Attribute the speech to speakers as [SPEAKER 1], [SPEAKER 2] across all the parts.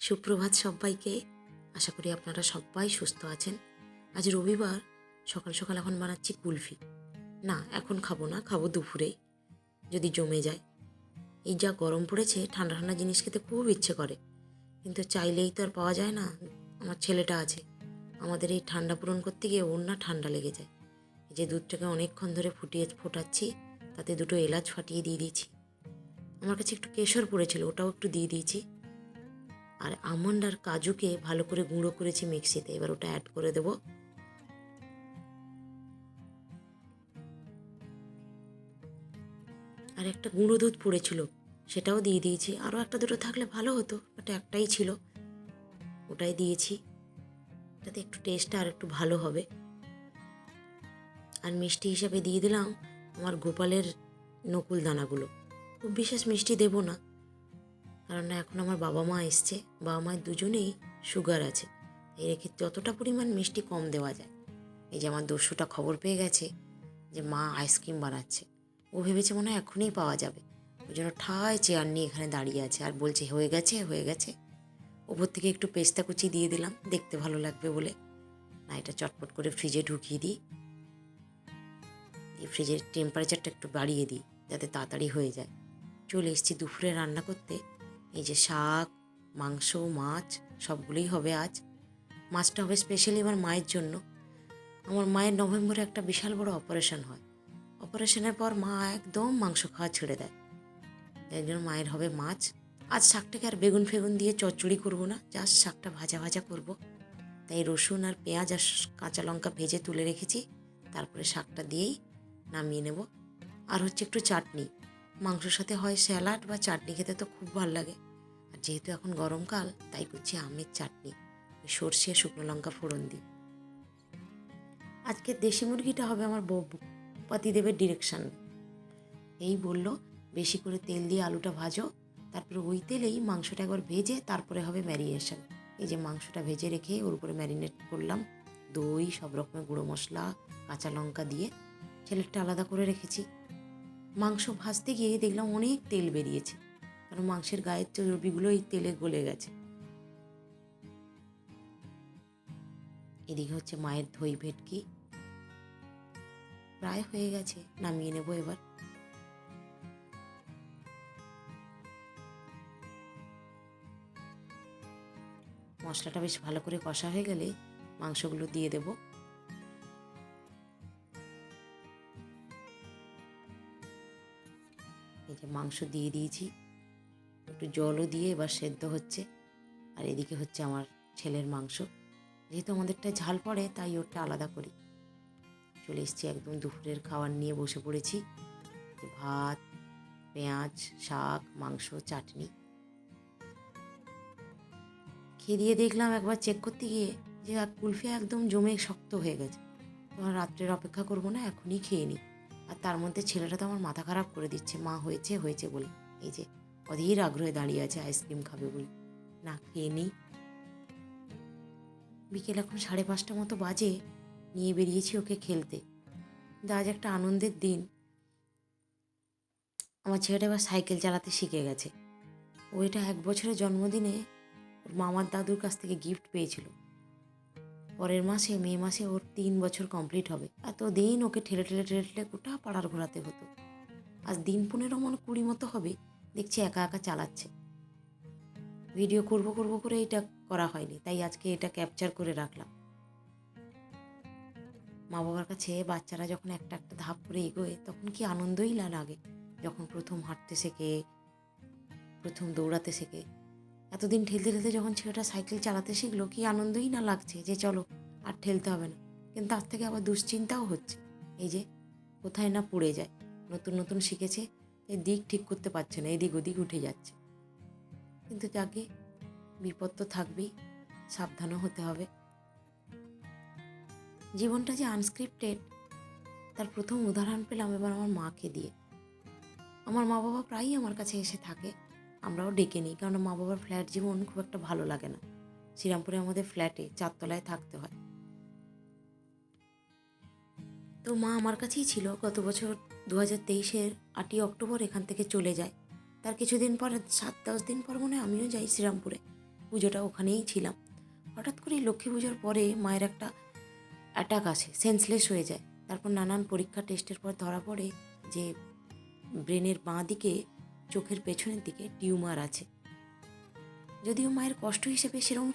[SPEAKER 1] সুপ্রভাত সবাইকে। আশা করি আপনারা সবাই সুস্থ আছেন। আজ রবিবার, সকাল সকাল এখন বানাচ্ছি কুলফি। না, এখন খাব না, খাব দুপুরে, যদি জমে যায়। এই যা গরম পড়েছে, ঠান্ডা ঠান্ডা জিনিস খেতে খুব ইচ্ছে করে। কিন্তু চাইলেই তো আর পাওয়া যায় না, আমার ছেলেটা আছে। আমাদের এই ঠান্ডা পূরণ করতে গিয়ে ওর না ঠান্ডা লেগে যায়। যে দুধটাকে অনেকক্ষণ ধরে ফুটিয়ে ফোটাচ্ছি, তাতে দুটো এলাচ ফাটিয়ে দিয়ে দিয়েছি। আমার কাছে একটু কেশর পড়েছিল, ওটাও একটু দিয়ে দিয়েছি। আর আমন্ড আর কাজুকে ভালো করে গুঁড়ো করেছি মিক্সিতে। এবার ওটা অ্যাড করে দেব। আর একটা গুঁড়ো দুধ পড়েছিল, সেটাও দিয়ে দিয়েছি। আরও একটা দুটো থাকলে ভালো হতো বাট একটাই ছিল। ওটাই দিয়েছি। যাতে একটু টেস্টটা আর একটু ভালো হবে। আর মিষ্টি হিসাবে দিয়ে দিলাম আমার গোপালের নকুল দানাগুলো। খুব বিশেষ মিষ্টি দেবো না। কারণ এখন আমার বাবা মা এসছে, বাবা মায়ের দুজনেই সুগার আছে। এই রেখে যতটা পরিমাণ মিষ্টি কম দেওয়া যায়। এই যে আমার দস্যুটা খবর পেয়ে গেছে যে মা আইসক্রিম বানাচ্ছে। ও ভেবেছে মনে হয় এখনই পাওয়া যাবে। ওই জন্য ঠায় চেয়ার নিয়ে এখানে দাঁড়িয়ে আছে আর বলছে, হয়ে গেছে হয়ে গেছে। ওপর থেকে একটু পেস্তা কুচি দিয়ে দিলাম, দেখতে ভালো লাগবে বলে। না, এটা চটপট করে ফ্রিজে ঢুকিয়ে দিই। এই ফ্রিজের টেম্পারেচারটা একটু বাড়িয়ে দিই, যাতে তাড়াতাড়ি হয়ে যায়। চলে এসেছি দুপুরে রান্না করতে। এই যে শাক, মাংস, মাছ, সবগুলোই হবে আজ। মাছটা হবে স্পেশালি আমার মায়ের জন্য। আমার মায়ের নভেম্বরে একটা বিশাল বড় অপারেশন হয়। অপারেশনের পর মা একদম মাংস খাওয়া ছেড়ে দেয়। তাই জন্য মায়ের হবে মাছ। আজ শাকটাকে আর বেগুন ফেগুন দিয়ে চচ্চড়ি করব না জাস্ট শাকটা ভাজা ভাজা করব। তাই রসুন আর পেঁয়াজ আর কাঁচা লঙ্কা ভেজে তুলে রেখেছি। তারপরে শাকটা দিয়েই নামিয়ে নেব। আর হচ্ছে একটু চাটনি। মাংসর সাথে হয় স্যালাড বা চাটনি খেতে তো খুব ভালো লাগে। আর যেহেতু এখন গরমকাল তাই করছি আমের চাটনি, সর্ষে, শুকনো লঙ্কা ফোড়ন দিই আজকে দেশি মুরগিটা হবে আমার বউ, পতিদেবের ডিরেকশান এই বলল, বেশি করে তেল দিয়ে আলুটা ভাজো, তারপরে ওই তেলেই মাংসটা একবার ভেজে তারপরে হবে ম্যারিনেশন। এই যে মাংসটা ভেজে রেখে ওর উপরে ম্যারিনেট করলাম, দই, সব রকমের গুঁড়ো মশলা, কাঁচা লঙ্কা দিয়ে। ছেলেরটা আলাদা করে রেখেছি। মাংস ভাজতে গিয়ে দেখলাম অনেক তেল বেরিয়েছে। কারণ মাংসের গায়ের চর্বিগুলো এই তেলে গলে গেছে। এদিকে হচ্ছে মায়ের ধই ভেটকি। প্রায় হয়ে গেছে, নামিয়ে নেব এবার। মশলাটা বেশ ভালো করে কষা হয়ে গেলে মাংসগুলো দিয়ে দেবো। যে মাংস দিয়ে দিয়েছি, একটু জলও দিয়ে এবার সেদ্ধ হচ্ছে, আর এদিকে হচ্ছে আমার ছেলের মাংস। যেহেতু আমাদেরটা ঝাল পড়ে, তাই ওরটা আলাদা করি। চলে এসেছি একদম দুপুরের খাবার নিয়ে বসে পড়েছি। ভাত, পেঁয়াজ, শাক, মাংস, চাটনি। খেয়ে দিয়ে দেখলাম একবার চেক করতে গিয়ে যে কুলফি একদম জমে শক্ত হয়ে গেছে। তোমার রাত্রের অপেক্ষা করব না, এখনই খেয়ে নিই। আর তার মধ্যে ছেলেটা তো আমার মাথা খারাপ করে দিচ্ছে, মা হয়েছে হয়েছে বলে। এই যে, অধীর আগ্রহে দাঁড়িয়ে আছে আইসক্রিম খাবে বলে। না, খেয়ে নিই। বিকেল এখন সাড়ে পাঁচটা মতো বাজে, নিয়ে বেরিয়েছি ওকে খেলতে। কিন্তু আজ একটা আনন্দের দিন। আমার ছেলেটা এবার সাইকেল চালাতে শিখে গেছে। ও এটা এক বছরের জন্মদিনে ওর মামার দাদুর কাছ থেকে গিফট পেয়েছিল। পরের মাসে, মে মাসে ওর তিন বছর কমপ্লিট হবে। এত দিন ওকে ঠেলে ঠেলে ঠেলে ঠেলে গোটা পাড়ার ঘোরাতে হতো। আজ দিন পনেরো মনে কুড়ি মতো হবে, দেখছি একা একা চালাচ্ছে। ভিডিও করব করব করে এটা করা হয়নি, তাই আজকে এটা ক্যাপচার করে রাখলাম। মা বাবার কাছে বাচ্চারা যখন একটা একটা ধাপ করে এগোয়, তখন কি আনন্দই লাগে। যখন প্রথম হাঁটতে শেখে, প্রথম দৌড়াতে শেখে। এতদিন ঠেলতে ঠেলতে যখন ছেলেটা সাইকেল চালাতে শিখলো, কি আনন্দই না লাগছে যে চলো, আর ঠেলতে হবে না। কিন্তু তার থেকে আবার দুশ্চিন্তাও হচ্ছে। এই যে, কোথায় না পড়ে যায়। নতুন নতুন শিখেছে, এই দিক ঠিক করতে পারছে না, এদিক ওদিক উঠে যাচ্ছে। কিন্তু যাকে বিপদ তো থাকবেই, সাবধানও হতে হবে। জীবনটা যে আনস্ক্রিপ্টেড, তার প্রথম উদাহরণ পেলাম এবার আমার মাকে দিয়ে। আমার মা বাবা প্রায়ই আমার কাছে এসে থাকে। আমরাও ডেকে নিই। কারণ মা বাবার ফ্ল্যাট জীবন খুব একটা ভালো লাগে না। শ্রীরামপুরে আমাদের ফ্ল্যাটে চারতলায় থাকতে হয়। তো মা আমার কাছেই ছিল। গত বছর দু হাজার তেইশের আটই অক্টোবর এখান থেকে চলে যায়। তার কিছুদিন পর, সাত দশ দিন পর মনে আমিও যাই শ্রীরামপুরে। পুজোটা ওখানেই ছিলাম। হঠাৎ করেই লক্ষ্মী পুজোর পরে মায়ের একটা অ্যাটাক আসে সেন্সলেস হয়ে যায়। তারপর নানান পরীক্ষা টেস্টের পর ধরা পড়ে যে ব্রেনের বাঁ দিকে চোখের পেছনের দিকে টিউমার আছে। যদিও মায়ের কষ্ট হিসেবে সেরকম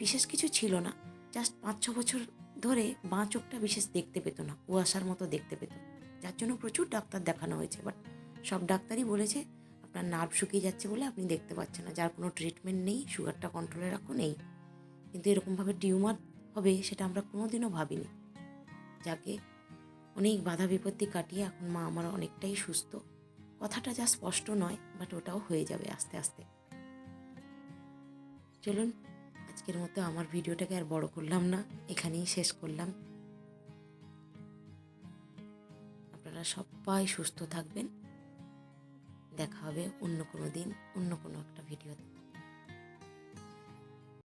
[SPEAKER 1] বিশেষ কিছু ছিল না। জাস্ট পাঁচ, ছ বছর ধরে বাঁ চোখটা বিশেষ দেখতে পেত না, কুয়াশার মতো দেখতে পেত। যার জন্য প্রচুর ডাক্তার দেখানো হয়েছে বাট সব ডাক্তারই বলেছে, আপনার নার্ভ শুকিয়ে যাচ্ছে বলে আপনি দেখতে পাচ্ছেন না। যার কোনো ট্রিটমেন্ট নেই সুগারটা কন্ট্রোলে রাখো নেই। কিন্তু এরকমভাবে টিউমার হবে সেটা আমরা কোনোদিনও ভাবিনি। যাকে অনেক বাধা বিপত্তি কাটিয়ে এখন মা আমার অনেকটাই সুস্থ। কথাটা যা স্পষ্ট নয় বাট ওটাও হয়ে যাবে আস্তে আস্তে। চলুন, আজকের মতো আমার ভিডিওটাকে আর বড় করলাম না, এখানেই শেষ করলাম। আপনারা সবাই সুস্থ থাকবেন। দেখা হবে অন্য কোনো দিন, অন্য কোনো একটা ভিডিওতে।